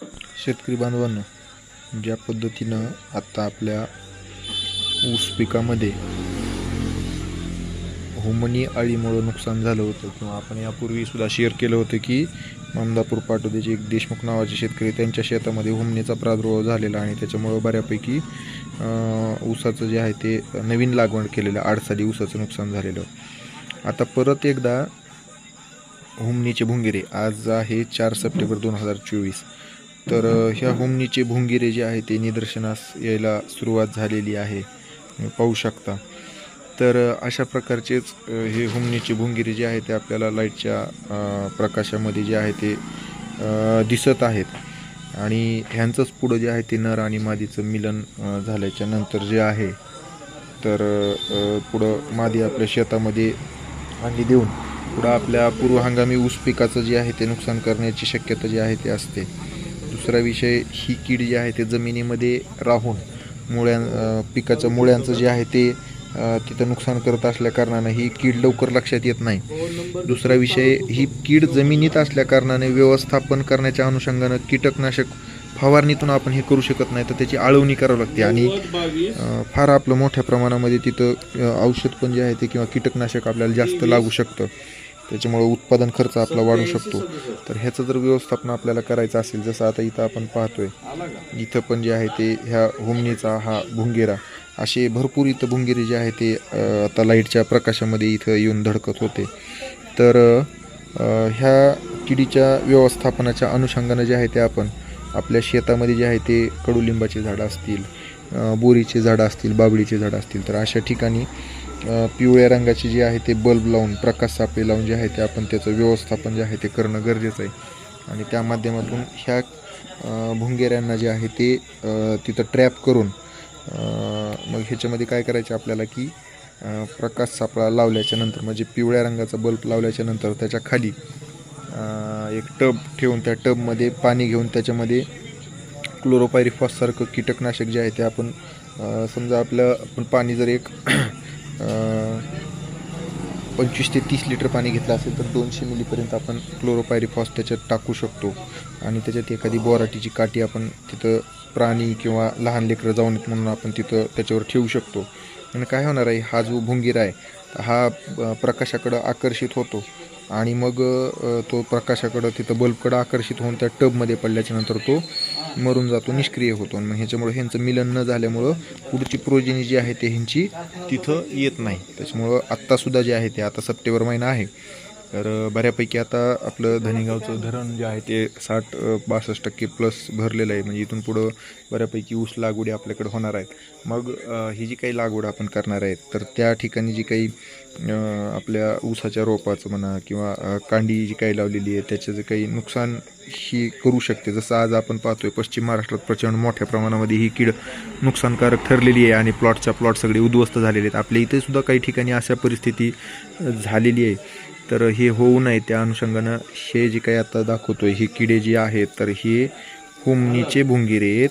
शेतकरी बांधवांनो ज्या पद्धतीनं आत्ता आपल्या ऊस पिकामध्ये हुमनी अळीमुळं नुकसान झालं होतं किंवा आपण यापूर्वी सुद्धा शेअर केलं होतं की ममदापूर पाटोदेचे एक देशमुख नावाचे शेतकरी त्यांच्या शेतामध्ये हुमनीचा प्रादुर्भाव झालेला आणि त्याच्यामुळं बऱ्यापैकी ऊसाचं जे आहे ते नवीन लागवड केलेलं आडसाली ऊसाचं नुकसान झालेलं. आता परत एकदा हुमनीचे भुंगेरे आज आहे चार सप्टेंबर दोन हजार चोवीस. तर ह्या होमनीचे भोंगिरे जे आहे ते निदर्शनास यायला सुरुवात झालेली आहे. पाहू शकता. तर अशा प्रकारचेच हे होमनीचे भोंगिरे जे आहे ते आपल्याला लाईटच्या प्रकाशामध्ये जे आहे ते दिसत आहेत. आणि ह्यांचंच पुढं जे आहे ते नर आणि मादीचं मिलन झाल्याच्यानंतर जे आहे तर पुढं मादी आपल्या शेतामध्ये अंडी देऊन पुढं आपल्या पूर्व हंगामी ऊस पिकाचं जे आहे ते नुकसान करण्याची शक्यता जी आहे ते असते. दुसरा विषय ही कीड जी आहे ते जमिनीमध्ये राहून मुळ्यां पिकाचं मुळ्यांचं जे आहे ते तिथं नुकसान करत असल्याकारणानं ही कीड लवकर लक्षात येत नाही. दुसरा विषय ही कीड जमिनीत असल्याकारणाने व्यवस्थापन करण्याच्या अनुषंगानं कीटकनाशक फवारणीतून आपण हे करू शकत नाही तर त्याची आळवणी करावी लागते. आणि फार आपलं मोठ्या प्रमाणामध्ये तिथं औषध पण जे आहे ते किंवा कीटकनाशक आपल्याला जास्त लागू शकतं. त्याच्यामुळं उत्पादन खर्च आपला वाढू शकतो. तर ह्याचं जर व्यवस्थापन आपल्याला करायचं असेल जसं आता इथं आपण पाहतोय इथं पण जे आहे ते ह्या हुमणीचा हा भुंगेरा असे भरपूर इथं भुंगेरे जे आहे ते आता लाईटच्या प्रकाशामध्ये इथं येऊन धडकत होते. तर ह्या किडीच्या व्यवस्थापनाच्या अनुषंगानं जे आहे ते आपण आपल्या शेतामध्ये जे आहे ते कडुलिंबाची झाडं असतील बोरीचे झाडं असतील बाबळीचे झाडं असतील तर अशा ठिकाणी पिवळ्या रंगाचे जे आहे ते बल्ब लावून प्रकाश सापळे लावून जे आहे ते आपण त्याचं व्यवस्थापन जे आहे ते करणं गरजेचं आहे. आणि त्या माध्यमातून ह्या भुंगेऱ्यांना जे आहे ते तिथं ट्रॅप करून मग ह्याच्यामध्ये काय करायचे आपल्याला की प्रकाश सापळा लावल्याच्या नंतर म्हणजे पिवळ्या रंगाचा बल्ब लावल्याच्या नंतर त्याच्याखाली एक टब ठेवून त्या टबमध्ये पाणी घेऊन त्याच्यामध्ये क्लोरोपायरिफॉससारखं कीटकनाशक जे आहे ते आपण समजा आपलं आपण पाणी जर एक पंचवीस ते तीस लिटर पाणी घेतलं असेल तर दोनशे मिलीपर्यंत आपण क्लोरोपायरिफॉस त्याच्यात टाकू शकतो. आणि त्याच्यात एखादी बोराटीची काठी आपण तिथं प्राणी किंवा लहान लेकरं जाऊ नयेत म्हणून आपण तिथं त्याच्यावर ठेवू शकतो. आणि काय होणार आहे? हा जो भुंगीर आहे हा प्रकाशाकडं आकर्षित होतो. आणि मग तो प्रकाशाकडं तिथं बल्बकडं आकर्षित होऊन त्या टबमध्ये पडल्याच्या नंतर तो मरून जातो निष्क्रिय होतो. आणि मग ह्याच्यामुळं ह्यांचं मिलन न झाल्यामुळं पुढची प्रोजेनी जी आहे ते ह्यांची तिथं येत नाही. त्याच्यामुळं आत्तासुद्धा जे आहे ते आता सप्टेंबर महिना आहे. तर बऱ्यापैकी आता आपलं धनेगावचं धरण जे आहे ते साठ बासष्ट टक्के प्लस भरलेलं आहे. म्हणजे इथून पुढं बऱ्यापैकी ऊस लागवडी आपल्याकडे होणार आहेत. मग ही जी काही लागवड आपण करणार आहेत तर त्या ठिकाणी जी काही आपल्या ऊसाच्या रोपाचं म्हणा किंवा कांडी जी काही लावलेली आहे त्याचं जे काही नुकसान ही करू शकते. जसं आज आपण पाहतोय पश्चिम महाराष्ट्रात प्रचंड मोठ्या प्रमाणामध्ये ही कीड नुकसानकारक ठरलेली आहे आणि प्लॉटच्या प्लॉट सगळे उद्ध्वस्त झालेले आहेत. आपल्या इथे सुद्धा काही ठिकाणी अशा परिस्थिती झालेली आहे. तर हे होऊ नये त्या अनुषंगानं हे जे काही आता दाखवतोय हे किडे जी आहेत तर हे हुमणीचे भुंगिरे आहेत.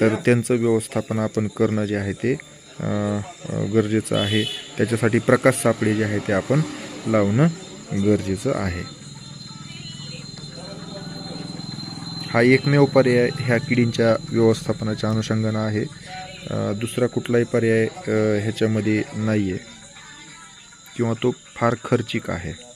तर त्यांचं व्यवस्थापन आपण करणं जे आहे ते गरजेचं आहे. त्याच्यासाठी प्रकाश सापळे जे आहे ते आपण लावणं गरजेचं आहे. हा एकमेव पर्याय ह्या किडींच्या व्यवस्थापनाच्या अनुषंगानं आहे. दुसरा कुठलाही पर्याय ह्याच्यामध्ये नाही आहे किंवा तो फार खर्चिक आहे.